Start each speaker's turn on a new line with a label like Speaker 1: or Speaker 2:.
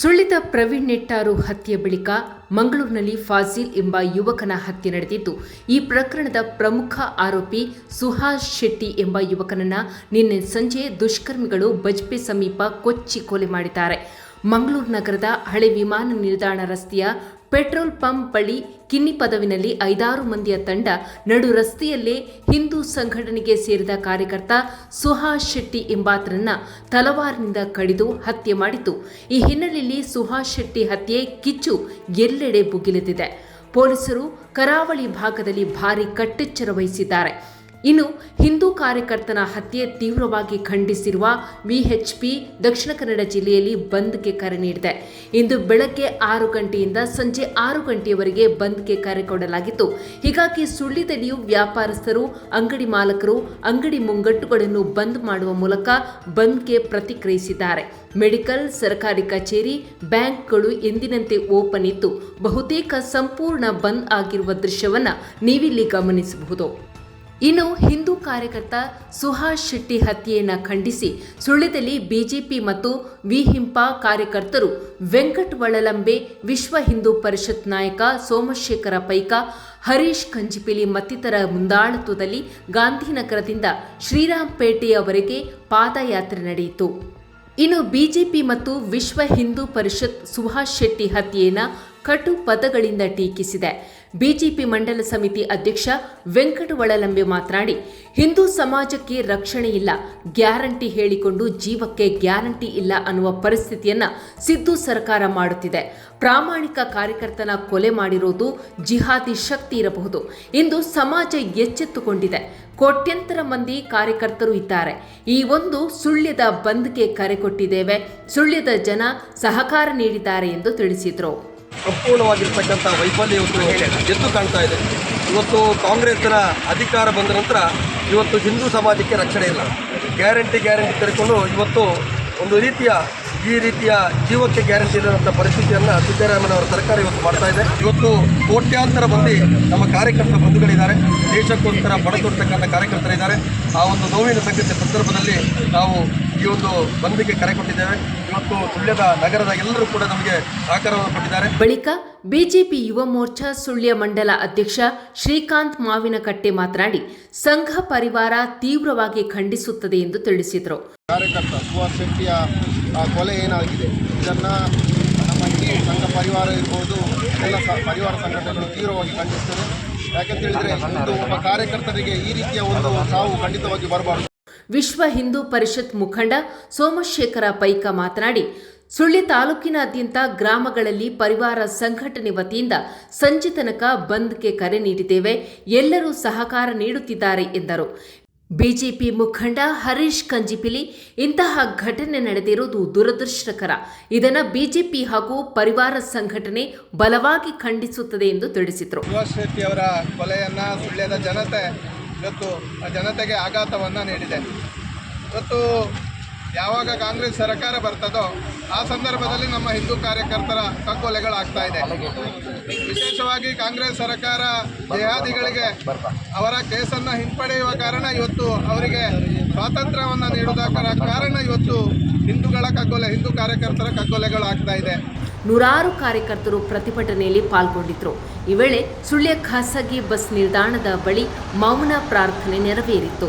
Speaker 1: ಸುಳ್ಳಿದ ಪ್ರವೀಣ್ ನೆಟ್ಟಾರು ಹತ್ಯೆ ಬಳಿಕ ಮಂಗಳೂರಿನಲ್ಲಿ ಫಾಜಿಲ್ ಎಂಬ ಯುವಕನ ಹತ್ಯೆ ನಡೆದಿದ್ದು ಈ ಪ್ರಕರಣದ ಪ್ರಮುಖ ಆರೋಪಿ ಸುಹಾಸ್ ಶೆಟ್ಟಿ ಎಂಬ ಯುವಕನನ್ನ ನಿನ್ನೆ ಸಂಜೆ ದುಷ್ಕರ್ಮಿಗಳು ಬಜ್ಪೆ ಸಮೀಪ ಕೊಚ್ಚಿ ಕೊಲೆ ಮಾಡಿದ್ದಾರೆ. ಮಂಗಳೂರು ನಗರದ ಹಳೆ ವಿಮಾನ ನಿಲ್ದಾಣ ರಸ್ತೆಯ ಪೆಟ್ರೋಲ್ ಪಂಪ್ ಬಳಿ ಕಿನ್ನಿ ಪದವಿನಲ್ಲಿ ಐದಾರು ಮಂದಿಯ ತಂಡ ನಡು ರಸ್ತೆಯಲ್ಲೇ ಹಿಂದೂ ಸಂಘಟನೆಗೆ ಸೇರಿದ ಕಾರ್ಯಕರ್ತ ಸುಹಾಸ್ ಶೆಟ್ಟಿ ಎಂಬಾತನನ್ನ ತಲವಾರಿನಿಂದ ಕಡಿದು ಹತ್ಯೆ ಮಾಡಿತು ಈ ಹಿನ್ನೆಲೆಯಲ್ಲಿ ಸುಹಾಸ್ ಶೆಟ್ಟಿ ಹತ್ಯೆ ಕಿಚ್ಚು ಎಲ್ಲೆಡೆ ಭುಗಿಲೆದಿದೆ ಪೊಲೀಸರು ಕರಾವಳಿ ಭಾಗದಲ್ಲಿ ಭಾರಿ ಕಟ್ಟೆಚ್ಚರ ವಹಿಸಿದ್ದಾರೆ. ಇನ್ನು ಹಿಂದೂ ಕಾರ್ಯಕರ್ತನ ಹತ್ಯೆ ತೀವ್ರವಾಗಿ ಖಂಡಿಸಿರುವ ವಿಎಚ್ಪಿ ದಕ್ಷಿಣ ಕನ್ನಡ ಜಿಲ್ಲೆಯಲ್ಲಿ ಬಂದ್ಗೆ ಕರೆ ನೀಡಿದೆ. ಇಂದು ಬೆಳಗ್ಗೆ ಆರು ಗಂಟೆಯಿಂದ ಸಂಜೆ ಆರು ಗಂಟೆಯವರೆಗೆ ಬಂದ್ಗೆ ಕರೆ ಕೊಡಲಾಗಿತ್ತು. ಹೀಗಾಗಿ ಸುಳ್ಳಿದಲ್ಲಿಯೂ ವ್ಯಾಪಾರಸ್ಥರು, ಅಂಗಡಿ ಮಾಲಕರು, ಅಂಗಡಿ ಮುಂಗಟ್ಟುಗಳನ್ನು ಬಂದ್ ಮಾಡುವ ಮೂಲಕ ಬಂದ್ಗೆ ಪ್ರತಿಕ್ರಿಯಿಸಿದ್ದಾರೆ. ಮೆಡಿಕಲ್, ಸರ್ಕಾರಿ ಕಚೇರಿ, ಬ್ಯಾಂಕ್ಗಳು ಎಂದಿನಂತೆ ಓಪನ್ ಇತ್ತು. ಬಹುತೇಕ ಸಂಪೂರ್ಣ ಬಂದ್ ಆಗಿರುವ ದೃಶ್ಯವನ್ನು ನೀವಿಲ್ಲಿ ಗಮನಿಸಬಹುದು. ಇನ್ನು ಹಿಂದೂ ಕಾರ್ಯಕರ್ತ ಸುಹಾಸ್ ಶೆಟ್ಟಿ ಹತ್ಯೆಯನ್ನು ಖಂಡಿಸಿ ಸುಳ್ಯದಲ್ಲಿ ಬಿಜೆಪಿ ಮತ್ತು ವಿಹಿಂಪ ಕಾರ್ಯಕರ್ತರು ವೆಂಕಟ್ ವಳಲಂಬೆ, ವಿಶ್ವ ಹಿಂದೂ ಪರಿಷತ್ ನಾಯಕ ಸೋಮಶೇಖರ ಪೈಕ, ಹರೀಶ್ ಕಂಜಿಪಿಲಿ ಮತ್ತಿತರ ಮುಂದಾಳತ್ವದಲ್ಲಿ ಗಾಂಧಿನಗರದಿಂದ ಶ್ರೀರಾಮ್ಪೇಟೆಯವರೆಗೆ ಪಾದಯಾತ್ರೆ ನಡೆಯಿತು. ಇನ್ನು ಬಿಜೆಪಿ ಮತ್ತು ವಿಶ್ವ ಹಿಂದೂ ಪರಿಷತ್ ಸುಹಾಸ್ ಶೆಟ್ಟಿ ಹತ್ಯೆಯನ್ನು ಕಟು ಪದಗಳಿಂದ ಟೀಕಿಸಿದೆ. ಬಿಜೆಪಿ ಮಂಡಲ ಸಮಿತಿ ಅಧ್ಯಕ್ಷ ವೆಂಕಟ ಒಳಲಂಬೆ ಮಾತನಾಡಿ, ಹಿಂದೂ ಸಮಾಜಕ್ಕೆ ರಕ್ಷಣೆ ಇಲ್ಲ, ಗ್ಯಾರಂಟಿ ಹೇಳಿಕೊಂಡು ಜೀವಕ್ಕೆ ಗ್ಯಾರಂಟಿ ಇಲ್ಲ ಅನ್ನುವ ಪರಿಸ್ಥಿತಿಯನ್ನ ಸಿದ್ದು ಸರ್ಕಾರ ಮಾಡುತ್ತಿದೆ. ಪ್ರಾಮಾಣಿಕ ಕಾರ್ಯಕರ್ತನ ಕೊಲೆ ಮಾಡಿರೋದು ಜಿಹಾದಿ ಶಕ್ತಿ ಇರಬಹುದು. ಇಂದು ಸಮಾಜ ಎಚ್ಚೆತ್ತುಕೊಂಡಿದೆ. ಕೋಟ್ಯಂತರ ಮಂದಿ ಕಾರ್ಯಕರ್ತರು ಇದ್ದಾರೆ. ಈ ಒಂದು ಸುಳ್ಯದ ಬಂದ್ಗೆ ಕರೆ ಕೊಟ್ಟಿದ್ದೇವೆ. ಸುಳ್ಯದ ಜನ ಸಹಕಾರ ನೀಡಿದ್ದಾರೆ ಎಂದು ತಿಳಿಸಿದರು.
Speaker 2: ಸಂಪೂರ್ಣವಾಗಿರ್ತಕ್ಕಂಥ ವೈಫಲ್ಯ ಇವತ್ತು ಎದ್ದು ಕಾಣ್ತಾ ಇದೆ. ಇವತ್ತು ಕಾಂಗ್ರೆಸ್ನ ಅಧಿಕಾರ ಬಂದ ನಂತರ ಇವತ್ತು ಹಿಂದೂ ಸಮಾಜಕ್ಕೆ ರಕ್ಷಣೆ ಇಲ್ಲ. ಗ್ಯಾರಂಟಿ ಗ್ಯಾರಂಟಿ ತೆರೆಕೊಂಡು ಇವತ್ತು ಒಂದು ರೀತಿಯ ಈ ರೀತಿಯ ಜೀವಕ್ಕೆ ಗ್ಯಾರಂಟಿ ಇರುವಂಥ ಪರಿಸ್ಥಿತಿಯನ್ನು ಸಿದ್ದರಾಮಯ್ಯನವರ ಸರ್ಕಾರ ಇವತ್ತು ಮಾಡ್ತಾ ಇದೆ. ಇವತ್ತು ಕೋಟ್ಯಾಂತರ ಮಂದಿ ನಮ್ಮ ಕಾರ್ಯಕರ್ತ ಬಂಧುಗಳಿದ್ದಾರೆ. ದೇಶಕ್ಕೋಸ್ಕರ ಬಡತೊಡ್ತಕ್ಕಂಥ ಕಾರ್ಯಕರ್ತರಿದ್ದಾರೆ. ಆ ಒಂದು ನೋವಿನ ಸಂಗತಿ ಸಂದರ್ಭದಲ್ಲಿ ನಾವು ಈ ಒಂದು ಬಂದಿಗೆ ಕರೆ ಕೊಟ್ಟಿದ್ದೇವೆ. ಇವತ್ತು ಸುಳ್ಯದ ನಗರದ ಎಲ್ಲರೂ ಕೂಡ ನಮಗೆ ಸಹಕಾರವನ್ನು ಕೊಟ್ಟಿದ್ದಾರೆ.
Speaker 1: ಬಳಿಕ ಬಿಜೆಪಿ ಯುವ ಮೋರ್ಚಾ ಸುಳ್ಯ ಮಂಡಲ ಅಧ್ಯಕ್ಷ ಶ್ರೀಕಾಂತ್ ಮಾವಿನಕಟ್ಟೆ ಮಾತನಾಡಿ ಸಂಘ ಪರಿವಾರ ತೀವ್ರವಾಗಿ ಖಂಡಿಸುತ್ತದೆ ಎಂದು ತಿಳಿಸಿದರು.
Speaker 3: ಕಾರ್ಯಕರ್ತ ಸುಭಾಷ್ ಶೆಟ್ಟಿಯ ಕೊಲೆ ಏನಾಗಿದೆ? ಇದನ್ನು ನಮ್ಮ ಇಡೀ ಸಂಘ ಪರಿವಾರ ಇರ್ಬೋದು ಎಲ್ಲ ಪರಿವಾರ ಸಂಘಟನೆಗಳು ತೀವ್ರವಾಗಿ ಖಂಡಿಸ್ತದೆ. ಯಾಕಂತ ಹೇಳಿದ್ರೆ ಒಬ್ಬ ಕಾರ್ಯಕರ್ತರಿಗೆ ಈ ರೀತಿಯ ಒಂದು ಸಾವು ಖಂಡಿತವಾಗಿ ಬರಬಾರ್ದು.
Speaker 1: ವಿಶ್ವ ಹಿಂದೂ ಪರಿಷತ್ ಮುಖಂಡ ಸೋಮಶೇಖರ ಪೈಕ ಮಾತನಾಡಿ, ಸುಳ್ಳಿ ತಾಲೂಕಿನಾದ್ಯಂತ ಗ್ರಾಮಗಳಲ್ಲಿ ಪರಿವಾರ ಸಂಘಟನೆ ವತಿಯಿಂದ ಸಂಜೆ ತನಕ ಬಂದ್ಗೆ ಕರೆ ನೀಡಿದ್ದೇವೆ, ಎಲ್ಲರೂ ಸಹಕಾರ ನೀಡುತ್ತಿದ್ದಾರೆ ಎಂದರು. ಬಿಜೆಪಿ ಮುಖಂಡ ಹರೀಶ್ ಕಂಜಿಪಿಲಿ, ಇಂತಹ ಘಟನೆ ನಡೆದಿರುವುದು ದುರದೃಷ್ಟಕರ. ಇದನ್ನು ಬಿಜೆಪಿ ಹಾಗೂ ಪರಿವಾರ ಸಂಘಟನೆ ಬಲವಾಗಿ ಖಂಡಿಸುತ್ತದೆ ಎಂದು ತಿಳಿಸಿದರು.
Speaker 3: ಅವರ ಕೊಲೆಯನ್ನು ಜನತೆ ಇವತ್ತು ಜನತೆಗೆ ಆಘಾತವನ್ನು ನೀಡಿದೆ. ಇವತ್ತು ಯಾವಾಗ ಕಾಂಗ್ರೆಸ್ ಸರ್ಕಾರ ಬರ್ತದೋ ಆ ಸಂದರ್ಭದಲ್ಲಿ ನಮ್ಮ ಹಿಂದೂ ಕಾರ್ಯಕರ್ತರ ಕಗ್ಗೊಲೆಗಳಾಗ್ತಾ ಇದೆ. ವಿಶೇಷವಾಗಿ ಕಾಂಗ್ರೆಸ್ ಸರ್ಕಾರ ದೇಹಾದಿಗಳಿಗೆ ಅವರ ಕೇಸನ್ನು ಹಿಂಪಡೆಯುವ ಕಾರಣ ಇವತ್ತು ಅವರಿಗೆ ಸ್ವಾತಂತ್ರ್ಯವನ್ನು ನೀಡುವುದರ ಕಾರಣ ಇವತ್ತು ಹಿಂದೂಗಳ ಕಗ್ಗೊಲೆ ಹಿಂದೂ ಕಾರ್ಯಕರ್ತರ ಕಗ್ಗೊಲೆಗಳಾಗ್ತಾ ಇದೆ.
Speaker 1: ನೂರಾರು ಕಾರ್ಯಕರ್ತರು ಪ್ರತಿಭಟನೆಯಲ್ಲಿ ಪಾಲ್ಗೊಂಡಿದ್ದರು ಈ ವೇಳೆ ಸುಳ್ಯ ಖಾಸಗಿ ಬಸ್ ನಿಲ್ದಾಣದ ಬಳಿ ಮೌನ ಪ್ರಾರ್ಥನೆ ನೆರವೇರಿತು.